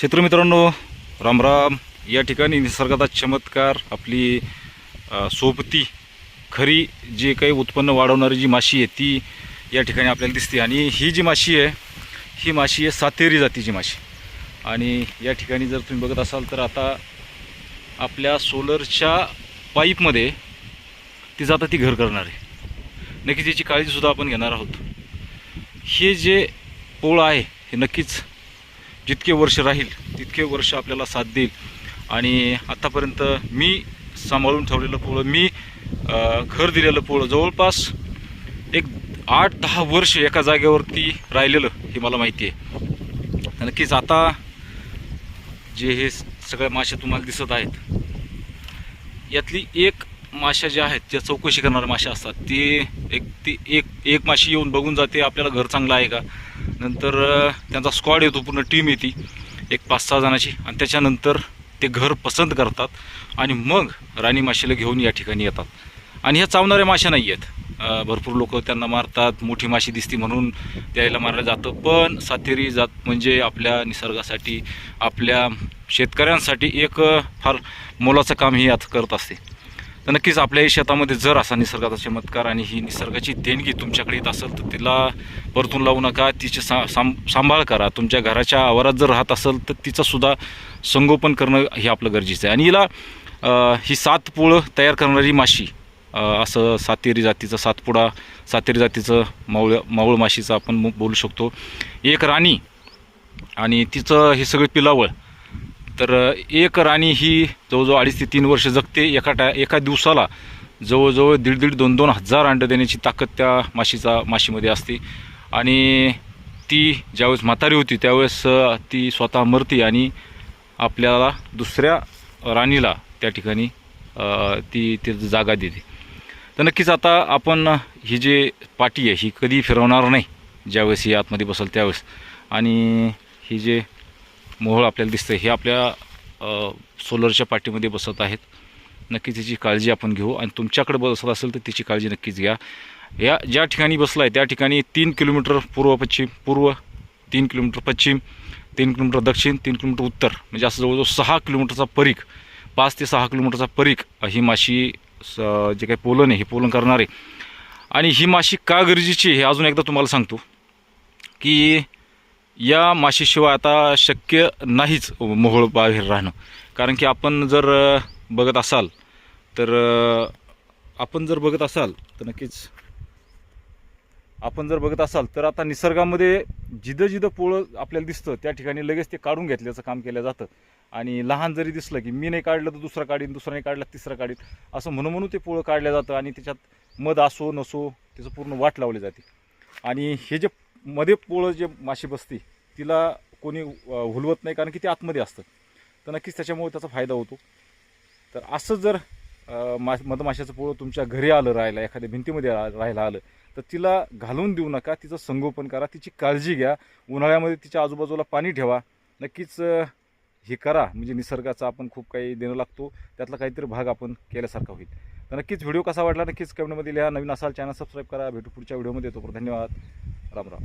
क्षेत्रमित्रांनो रामराम या ठिकाणी निसर्गाचा चमत्कार आपली सोबती खरी जे काही उत्पन्न वाढवणारी जी माशी आहे ती या ठिकाणी आपल्याला दिसते. आणि ही जी माशी आहे ही माशी आहे सातेरी जातीची माशी. आणि या ठिकाणी जर तुम्ही बघत असाल तर आता आपल्या सोलरच्या पाईपमध्ये ती आता ती घर करणार आहे. नक्की तिची काळजीसुद्धा आपण घेणार आहोत. हे जे पोळ आहे हे नक्कीच जितके वर्ष राहील तितके वर्ष आपल्याला साथ देईल. आणि आत्तापर्यंत मी सांभाळून ठेवलेलं पोळं मी घर दिलेलं पोळं जवळपास एक आठ दहा वर्ष एका जागेवरती राहिलेलं हे मला माहिती आहे. नक्कीच आता जे हे सगळ्या मासे तुम्हाला दिसत आहेत यातली एक माश्या ज्या आहेत ज्या चौकशी करणाऱ्या माशा असतात ते एक ती एक एक माशी येऊन बघून जाते आपल्याला घर चांगलं आहे का? नंतर त्यांचा स्क्वॉड येतो पूर्ण टीम येते. एक पाच सहा जणाची. आणि त्याच्यानंतर ते घर पसंत करतात आणि मग राणी माशीला घेऊन या ठिकाणी येतात. आणि ह्या चावणाऱ्या माश्या नाही आहेत. भरपूर लोक त्यांना मारतात. मोठी माशी दिसती म्हणून त्याला मारलं जातं. पण सातेरी जात म्हणजे आपल्या निसर्गासाठी आपल्या शेतकऱ्यांसाठी एक फार मोलाचं काम ही यात करत असते. तर नक्कीच आपल्या शेतामध्ये जर असा निसर्गाचा चमत्कार आणि ही निसर्गाची देणगी तुमच्याकडे येत असेल तर तिला परतून लावू नका. तिचे सा सांभ सांभाळ करा. तुमच्या घराच्या आवारात जर राहत असेल तर तिचंसुद्धा संगोपन करणं हे आपलं गरजेचं आहे. आणि हिला ही सात पोळं तयार करणारी माशी असं सातेरी जातीचं सातपुडा सातेरी जातीचं मावळ मावळ माशीचं आपण बोलू शकतो. एक राणी आणि तिचं हे सगळे पिलावळ तर एक राणी ही जवळजवळ अडीच ते तीन वर्ष जगते. एका टा एका दिवसाला जवळजवळ दीड दीड दोन दोन हजार अंडं देण्याची ताकद त्या माशीचा माशीमध्ये असते. आणि ती ज्यावेळेस म्हातारी होती त्यावेळेस ती स्वतः मरते आणि आपल्याला दुसऱ्या राणीला त्या ठिकाणी ती ती जागा देते. तर नक्कीच आता आपण ही जे पाटी आहे ही कधी फिरवणार नाही ज्यावेळेस ही आतमध्ये बसेल त्यावेळेस. आणि ही जे मोहळ आपल्याला दिसतं हे आपल्या सोलरच्या पाठीमध्ये बसत आहेत. नक्की तिची काळजी आपण घेऊ आणि तुमच्याकडे बसत असेल तर तिची काळजी नक्कीच घ्या. या ज्या ठिकाणी बसला आहे त्या ठिकाणी तीन किलोमीटर पूर्व पश्चिम पूर्व तीन किलोमीटर पश्चिम तीन किलोमीटर दक्षिण तीन किलोमीटर उत्तर म्हणजे असं जवळजवळ सहा किलोमीटरचा परीख पाच ते सहा किलोमीटरचा परीख ही माशी स जे काही पोलन आहे हे पोलन करणार. आहे आणि ही माशी का गरजेची आहे हे अजून एकदा तुम्हाला सांगतो की या माशीशिवाय आता शक्य नाहीच मोहळ बाहेर राहणं. कारण की आपण जर बघत असाल तर आपण जर बघत असाल तर नक्कीच आपण जर बघत असाल तर आता निसर्गामध्ये जिदं जिदं पोळं आपल्याला दिसतं त्या ठिकाणी लगेच ते काढून घेतल्याचं काम केलं जातं. आणि लहान जरी दिसलं की मी नाही काढलं तर दुसरा काढीन दुसरा नाही काढलं तिसरं तिसरा काढीन असं म्हणून म्हणून ते पोळं काढलं जातं आणि त्याच्यात मध असो नसो त्याचं पूर्ण वाट लावली जाते. आणि हे जे मध्ये पोळं जे माशी बसते तिला कोणी हुलवत नाही कारण की ते आतमध्ये असतं तर नक्कीच त्याच्यामुळे त्याचा फायदा होतो. तर असं जर मा मधमाशाचं पोळं तुमच्या घरी आलं राहायला एखाद्या भिंतीमध्ये राहायला आलं तर तिला घालून देऊ नका तिचं संगोपन करा तिची काळजी घ्या उन्हाळ्यामध्ये तिच्या आजूबाजूला पाणी ठेवा. नक्कीच हे करा म्हणजे निसर्गाचा आपण खूप काही देणं लागतो त्यातला काहीतरी भाग आपण केल्यासारखा होईल. तर नक्कीच व्हिडिओ कसा वाटला नक्कीच कमेंटमध्ये लिहा नवीन असाल चॅनल सबस्क्राईब करा भेटू पुढच्या व्हिडिओमध्ये येतो धन्यवाद. राम राम